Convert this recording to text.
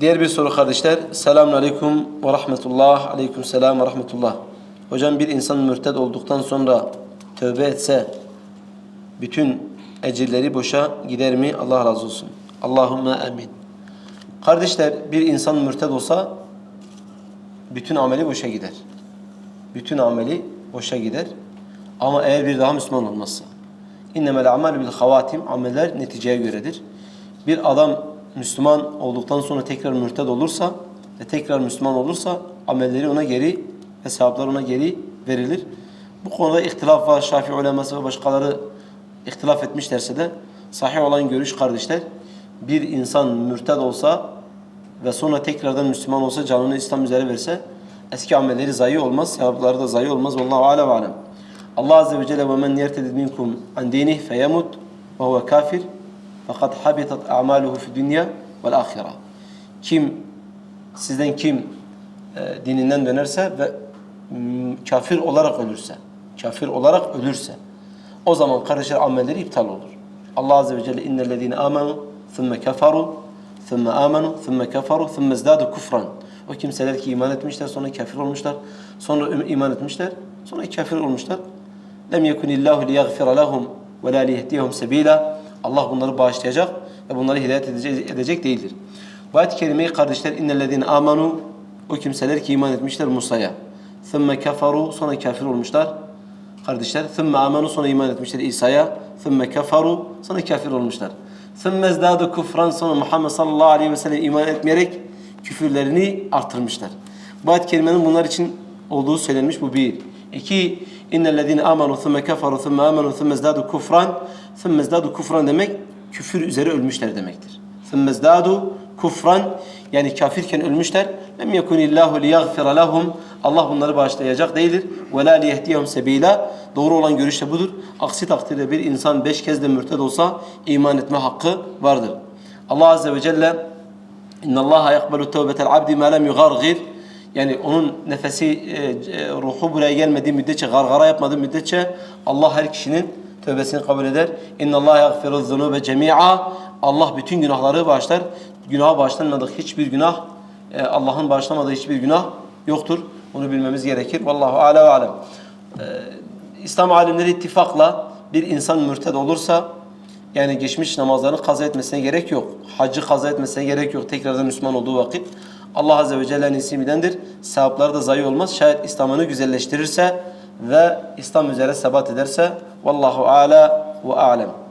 Diğer bir soru kardeşler. Selamun aleyküm ve rahmetullah. Aleyküm selam ve rahmetullah. Hocam bir insan mürted olduktan sonra tövbe etse bütün ecirleri boşa gider mi? Allah razı olsun. Allahümme amin. Kardeşler bir insan mürted olsa bütün ameli boşa gider. Bütün ameli boşa gider. Ama eğer bir daha Müslüman olmazsa. İnnemel amel bil havatim. Ameller neticeye göredir. Bir adam Müslüman olduktan sonra tekrar mürted olursa ve tekrar Müslüman olursa amelleri ona geri ve sevaplar ona geri verilir. Bu konuda ihtilaf var. Şafii uleması ve başkaları ihtilaf etmişlerse de sahih olan görüş kardeşler bir insan mürted olsa ve sonra tekrardan Müslüman olsa canını İslam üzere verse eski amelleri zayi olmaz, sevapları da zayi olmaz. Vallahu alem alem. Allah Azze ve Celle ve men yertedid minkum an dinih feyemut ve huve kafir fakat habitat a'maluhu fi dünya vel ahira. Kim sizden kim e, dininden dönerse ve kafir olarak ölürse, kafir olarak ölürse o zaman kardeşler amelleri iptal olur. Allah Azze ve Celle innellezine amenu thumme keferu thumme amenu thumme keferu thumme izdadu kufran. O kimseler ki iman etmişler sonra kafir olmuşlar. Sonra iman etmişler sonra kafir olmuşlar. Lem yekunillahu liyaghfira lahum ve la liyehdihum sebila. Allah bunları bağışlayacak ve bunları hidayet edecek, değildir. Bu ayet-i kerimeyi kardeşler innellezine amenu o kimseler ki iman etmişler Musa'ya. Thumme keferu sonra kafir olmuşlar. Kardeşler thumme amenu sonra iman etmişler İsa'ya. Thumme keferu sonra kafir olmuşlar. Thumme izdadu kufran sonra Muhammed sallallahu aleyhi ve sellem iman etmeyerek küfürlerini artırmışlar. Bu ayet-i bunlar için olduğu söylenmiş bu bir. İki, innellezine amenu thumme keferu thumme amenu thumme izdadu kufran thumme izdadu kufran demek küfür üzere ölmüşler demektir. Thumme izdadu kufran yani kafirken ölmüşler. Lem yekunillahu liyaghfira lahum Allah bunları bağışlayacak değildir. Ve la liyehdihum sebila Doğru olan görüş de budur. Aksi takdirde bir insan beş kez de mürted olsa iman etme hakkı vardır. Allah Azze ve Celle İnna Allah yakbalu tevbetel abdi ma lem yugargir yani onun nefesi, e, e, ruhu buraya gelmediği müddetçe, gargara yapmadığı müddetçe Allah her kişinin tövbesini kabul eder. İnna Allah yaghfiru zunube cemi'a. Allah bütün günahları bağışlar. Günaha bağışlanmadık hiçbir günah, e, Allah'ın bağışlamadığı hiçbir günah yoktur. Bunu bilmemiz gerekir. Vallahu ala ve alem. İslam alimleri ittifakla bir insan mürted olursa yani geçmiş namazlarını kaza etmesine gerek yok. Hacı kaza etmesine gerek yok. Tekrardan Müslüman olduğu vakit. Allah Azze ve Celle'nin ismidendir. Sevapları da zayi olmaz. Şayet İslam'ını güzelleştirirse ve İslam üzere sebat ederse. Vallahu ala ve alem.